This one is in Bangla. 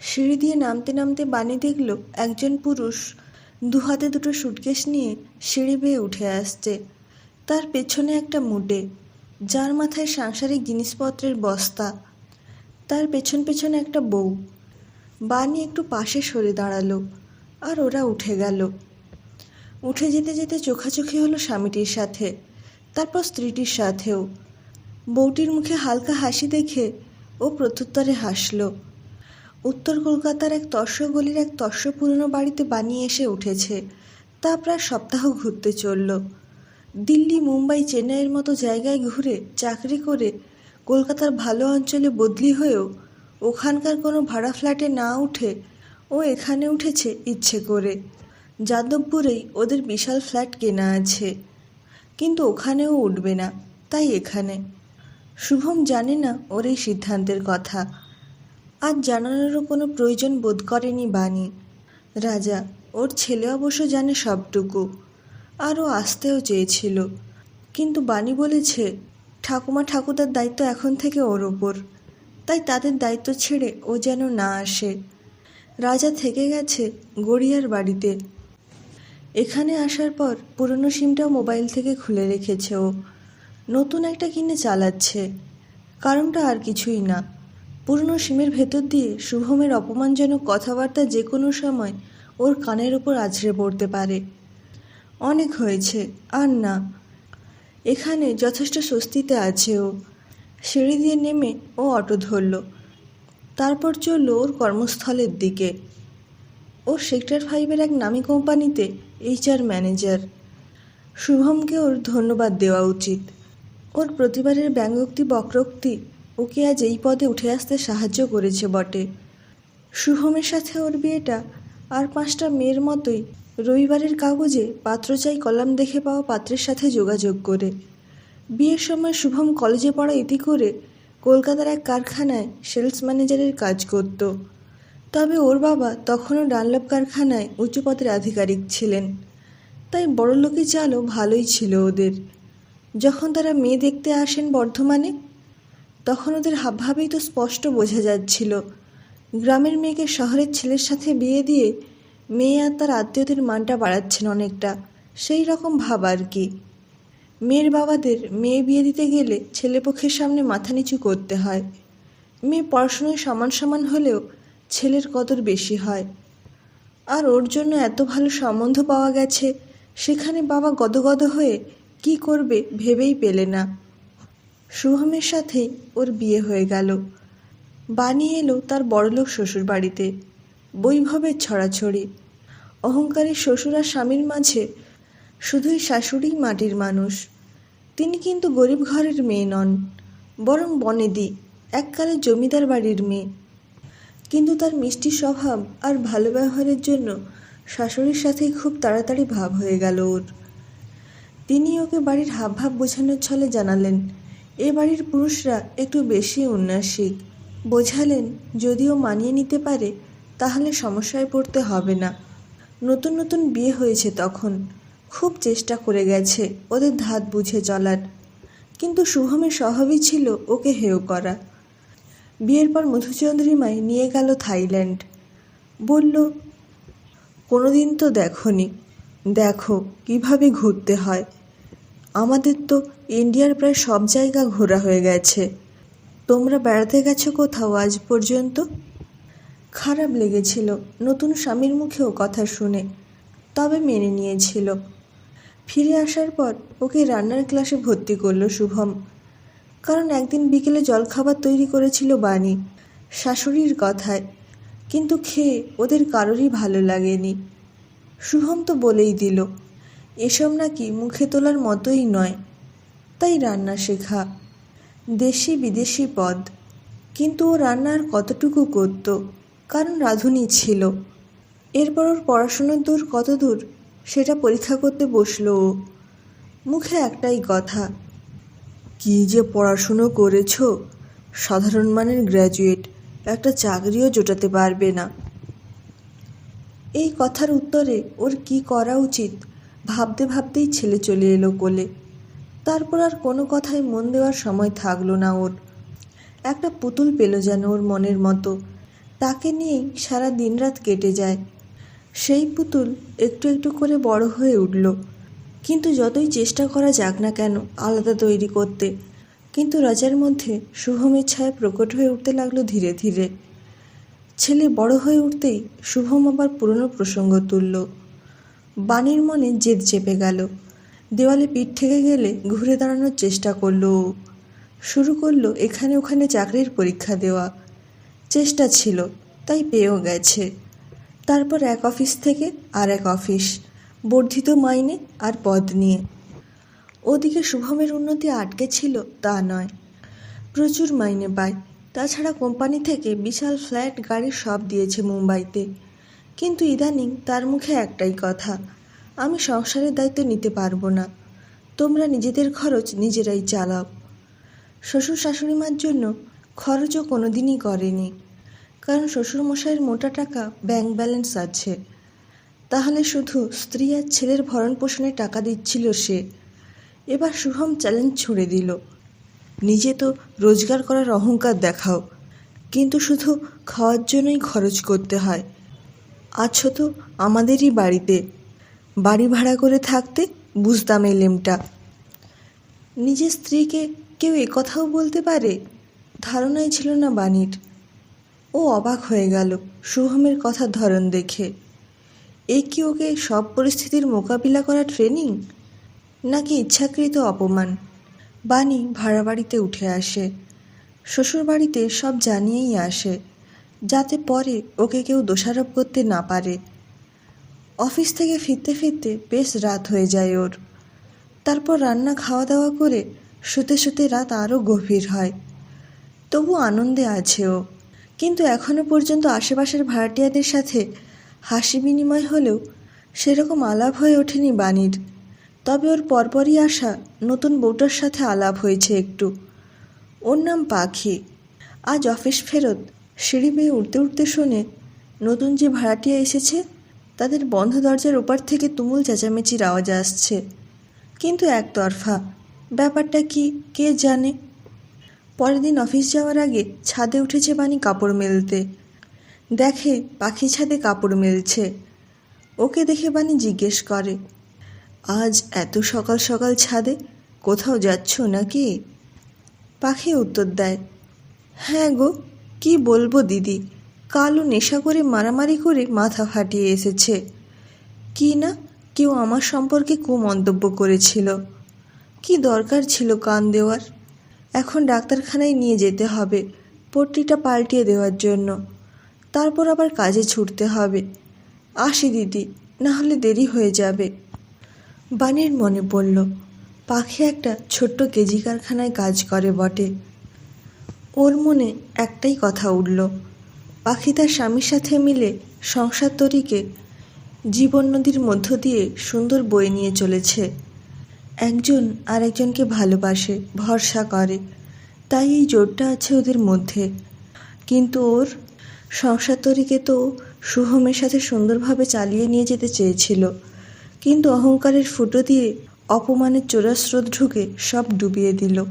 সিঁড়ি দিয়ে নামতে নামতে বানি দেখল একজন পুরুষ। দু হাতে দুটো সুটকেস নিয়ে সিঁড়ি বেয়ে উঠে আসছে। তার পেছনে একটা মুটে যার মাথায় সাংসারিক জিনিসপত্রের বস্তা। তার পেছন পেছনে একটা বউ। বানি একটু পাশে সরে দাঁড়াল আর ওরা উঠে গেল। উঠে যেতে যেতে চোখাচোখি হলো স্বামীটির সাথে, তারপর স্ত্রীটির সাথেও। বউটির মুখে হালকা হাসি দেখে ও প্রত্যুত্তরে হাসল। উত্তর কলকাতার এক তর্ষ গলির এক তর্ষ পুরনো বাড়িতে বানিয়ে এসে উঠেছে। তা প্রায় সপ্তাহ ঘুরতে চলল। দিল্লি, মুম্বাই, চেন্নাইয়ের মতো জায়গায় ঘুরে চাকরি করে কলকাতার ভালো অঞ্চলে বদলি হয়েও ওখানকার কোনো ভাড়া ফ্ল্যাটে না উঠে ও এখানে উঠেছে ইচ্ছে করে। যাদবপুরেই ওদের বিশাল ফ্ল্যাট কেনা আছে। কিন্তু ওখানেও উঠবে না, তাই এখানে। শুভম জানে না ওর এই সিদ্ধান্তের কথা। আজ জানানোরও কোনো প্রয়োজন বোধ করেনি বাণী। রাজা, ওর ছেলে অবশ্য জানে সবটুকু, আরও আসতেও চেয়েছিল। কিন্তু বাণী বলেছে, ঠাকুমা ঠাকুরদার দায়িত্ব এখন থেকে ওর ওপর। তাই তাদের দায়িত্ব ছেড়ে ও যেন না আসে। রাজা থেকে গেছে গড়িয়ার বাড়িতে। এখানে আসার পর পুরনো সিমটাও মোবাইল থেকে খুলে রেখেছে ও। নতুন একটা কিনে চালাচ্ছে। কারণটা আর কিছুই না। পুরনো সিমের ভেতর দিয়ে শুভমের অপমানজনক কথাবার্তা যে কোনো সময় ওর কানের ওপর আছড়ে পড়তে পারে। অনেক হয়েছে, আর না। এখানে যথেষ্ট স্বস্তিতে আছে ও। সিঁড়ি দিয়ে নেমে ও অটো ধরল। তারপর চলল ওর কর্মস্থলের দিকে। ও সেক্টর ফাইভের এক নামী কোম্পানিতে এইচআর ম্যানেজার। শুভমকে ওর ধন্যবাদ দেওয়া উচিত। ওর প্রতিবারের ব্যঙ্গোক্তি বক্রোক্তি ওকে আজ এই পদে উঠে আসতে সাহায্য করেছে বটে। শুভমের সাথে ওর বিয়েটা আর পাঁচটা মেয়ের মতোই রবিবারের কাগজে পাত্র চাই কলাম দেখে পাওয়া পাত্রের সাথে যোগাযোগ করে। বিয়ের সময় শুভম কলেজে পড়া ইতি করে কলকাতার এক কারখানায় সেলস ম্যানেজারের কাজ করত। তবে ওর বাবা তখনও ডানলপ কারখানায় উঁচু পদের আধিকারিক ছিলেন। তাই বড়লোকি চালও ভালোই ছিল ওদের। যখন তারা মেয়ে দেখতে আসেন বর্ধমানে তখন ওদের হাবভাবেই তো স্পষ্ট বোঝা যাচ্ছিল। গ্রামের মেয়েকে শহরের ছেলের সাথে বিয়ে দিয়ে মেয়ে আর তার আত্মীয়দের মানটা বাড়াচ্ছেন অনেকটা। সেই রকম ভাব আর কি। মেয়ের বাবাদের মেয়ে বিয়ে দিতে গেলে ছেলেপক্ষের সামনে মাথা নিচু করতে হয়। মেয়ে পড়াশোনায় সমান সমান হলেও ছেলের কদর বেশি হয়। আর ওর জন্য এত ভালো সম্বন্ধ পাওয়া গেছে, সেখানে বাবা গদগদ হয়ে কি করবে ভেবেই পেলে না। শুভমের সাথেই ওর বিয়ে হয়ে গেল। বাণী এলো তার বড়লোক শ্বশুর বাড়িতে। বৈভবের ছড়াছড়ি। অহংকারী শ্বশুর আর স্বামীর মাঝে শুধুই শাশুড়িই মাটির মানুষ। তিনি কিন্তু গরিব ঘরের মেয়ে নন, বরং বনেদি, এককালে জমিদার বাড়ির মেয়ে। কিন্তু তার মিষ্টি স্বভাব আর ভালো ব্যবহারের জন্য শাশুড়ির সাথে খুব তাড়াতাড়ি ভাব হয়ে গেল ওর। তিনি ওকে বাড়ির হাবভাব বোঝানোর ছলে জানালেন এ বাড়ির পুরুষরা একটু বেশি উন্নাসিক। বোঝালেন, যদিও মানিয়ে নিতে পারে, তাহলে সমস্যায় পড়তে হবে না। নতুন নতুন বিয়ে হয়েছে তখন। খুব চেষ্টা করে গেছে ওদের ধাত বুঝে চলার। কিন্তু শুভমের স্বভাবই ছিল ওকে হেয় করা। বিয়ের পর মধুচন্দ্রিমায় নিয়ে গেল থাইল্যান্ড। বলল, কোনোদিন তো দেখনি। দেখো, কীভাবে ঘুরতে হয়। আমাদের তো ইন্ডিয়ার প্রায় সব জায়গা ঘোরা হয়ে গেছে। তোমরা বেড়াতে গেছো কোথাও আজ পর্যন্ত? খারাপ লেগেছিল। নতুন স্বামীর মুখেও কথা শুনে, তবে মেনে নিয়েছিল। ফিরে আসার পর ওকে রান্নার ক্লাসে ভর্তি করল শুভম। কারণ একদিন বিকেলে জলখাবার তৈরি করেছিল বাণী, শাশুড়ির কথায়। কিন্তু খেয়ে ওদের কারোরই ভালো লাগেনি। শুভম তো বলেই দিল এসব নাকি মুখে তোলার মতোই নয়। তাই রান্না শেখা। দেশি বিদেশি পদ। কিন্তু ও রান্নার কতটুকু করত কারণ রাঁধুনি ছিল। এরপর ওর পড়াশুনোর দূর কত দূর সেটা পরীক্ষা করতে বসল ও। মুখে একটাই কথা, কি যে পড়াশুনো করেছ? সাধারণ মানের গ্র্যাজুয়েট, একটা চাকরিও জোটাতে পারবে না। এই কথার উত্তরে ওর কি করা উচিত ভাবতে ভাবতেই ছেলে চলে এলো কোলে। তারপর আর কোনো কথায় মন দেওয়ার সময় থাকল না ওর। একটা পুতুল পেল যেন ওর মনের মতো। তাকে নিয়েই সারা দিন রাত কেটে যায়। সেই পুতুল একটু একটু করে বড় হয়ে উঠল। কিন্তু যতই চেষ্টা করা যাক না কেন, আলাদা তৈরি করতে। কিন্তু রাজার মধ্যে শুভমের ছায়া প্রকট হয়ে উঠতে লাগল ধীরে ধীরে। ছেলে বড় হয়ে উঠতেই শুভম আবার পুরনো প্রসঙ্গ তুলল। বাণীর মনে জেদ চেপে গেল। দেওয়ালে পিঠ থেকে গেলে ঘুরে দাঁড়ানোর চেষ্টা করল। শুরু করল এখানে ওখানে চাকরির পরীক্ষা দেওয়া। চেষ্টা ছিল, তাই পেয়েও গেছে। তারপর এক অফিস থেকে আর এক অফিস, বর্ধিত মাইনে আর পদ নিয়ে। ওদিকে শুভমের উন্নতি আটকে ছিল তা নয়। প্রচুর মাইনে পায়। তাছাড়া কোম্পানি থেকে বিশাল ফ্ল্যাট গাড়ি সব দিয়েছে মুম্বাইতে। কিন্তু ইদানিং তার মুখে একটাই কথা, আমি সংসারের দায়িত্ব নিতে পারব না। তোমরা নিজেদের খরচ নিজেরাই চালাও। শ্বশুর শাশুড়িমার জন্য খরচও কোনো দিনই করেনি, কারণ শ্বশুরমশাইয়ের মোটা টাকা ব্যাংক ব্যালেন্স আছে। তাহলে শুধু স্ত্রী আর ছেলের ভরণ পোষণে টাকা দিচ্ছিল সে। এবার শুভম চ্যালেঞ্জ ছুড়ে দিল। নিজে তো রোজগার করার অহংকার দেখাও, কিন্তু শুধু খাওয়ার জন্যই খরচ করতে হয়। আছো তো আমাদেরই বাড়িতে। বাড়ি ভাড়া করে থাকতে বুঝতাম এই লেমটা। নিজের স্ত্রীকে কেউ একথাও বলতে পারে? ধারণাই ছিল না বাণীর। ও অবাক হয়ে গেল শুভমের কথার ধরন দেখে। এ কি ওকে সব পরিস্থিতির মোকাবিলা করা ট্রেনিং নাকি ইচ্ছাকৃত অপমান? বাণী ভাড়া বাড়িতে উঠে আসে। শ্বশুর বাড়িতে সব জানিয়েই আসে। যাতে পরে ওকে কেউ দোষারোপ করতে না পারে। অফিস থেকে ফিরতে ফিরতে বেশ রাত হয়ে যায় ওর। তারপর রান্না খাওয়া দাওয়া করে শুতে শুতে রাত আরও গভীর হয়। তবু আনন্দে আছে ও। কিন্তু এখনও পর্যন্ত আশেপাশের ভাড়াটিয়াদের সাথে হাসি বিনিময় হলেও সেরকম আলাপ হয়ে ওঠেনি বাণীর। তবে ওর পরপরই আসা নতুন বউটার সাথে আলাপ হয়েছে একটু। ওর নাম পাখি। আজ অফিস ফেরত সিঁড়ি বেয়ে উঠতে উঠতে শুনে, নতুন যে ভাড়াটিয়া এসেছে, তাদের বন্ধ দরজার ওপার থেকে তুমুল চেঁচামেচির আওয়াজ আসছে। কিন্তু একতরফা, ব্যাপারটা কি, কে জানে? পরের দিন অফিস যাওয়ার আগে ছাদে উঠেছে বাণী কাপড় মেলতে। দেখে পাখি ছাদে কাপড় মেলছে। ওকে দেখে বাণী জিজ্ঞেস করে, আজ এত সকাল সকাল ছাদে কোথাও যাচ্ছ নাকি? পাখি উত্তর দেয় হ্যাঁ গো কি বলব দিদি? কালও নেশা করে মারামারি করে মাথা ফাটিয়ে এসেছে। কি না কেউ আমার সম্পর্কে কুমন্তব্য করেছিল। কি দরকার ছিল কান দেওয়ার? এখন ডাক্তারখানায় নিয়ে যেতে হবে, পট্টিটা পাল্টিয়ে দেওয়ার জন্য। তারপর আবার কাজে ছুটতে হবে। আসি দিদি না হলে দেরি হয়ে যাবে। বাণীর মনে পড়ল, পাখি একটা ছোট্ট কেজি কারখানায় কাজ করে বটে। ওর মনে একটাই কথা উঠল। পাখি তার স্বামীর সাথে মিলে সংসার তরীকে জীবন নদীর মধ্য দিয়ে সুন্দর বয়ে নিয়ে চলেছে। একজন আরেকজনকে ভালোবাসে, ভরসা করে। তাই এই জোরটা আছে ওদের মধ্যে। কিন্তু ওর সংসার তরীকে তো শুভমের সাথে সুন্দরভাবে চালিয়ে নিয়ে যেতে চেয়েছিল। কিন্তু অহংকারের ফুটো দিয়ে অপমানের চোরাস্রোত ঢুকে সব ডুবিয়ে দিল।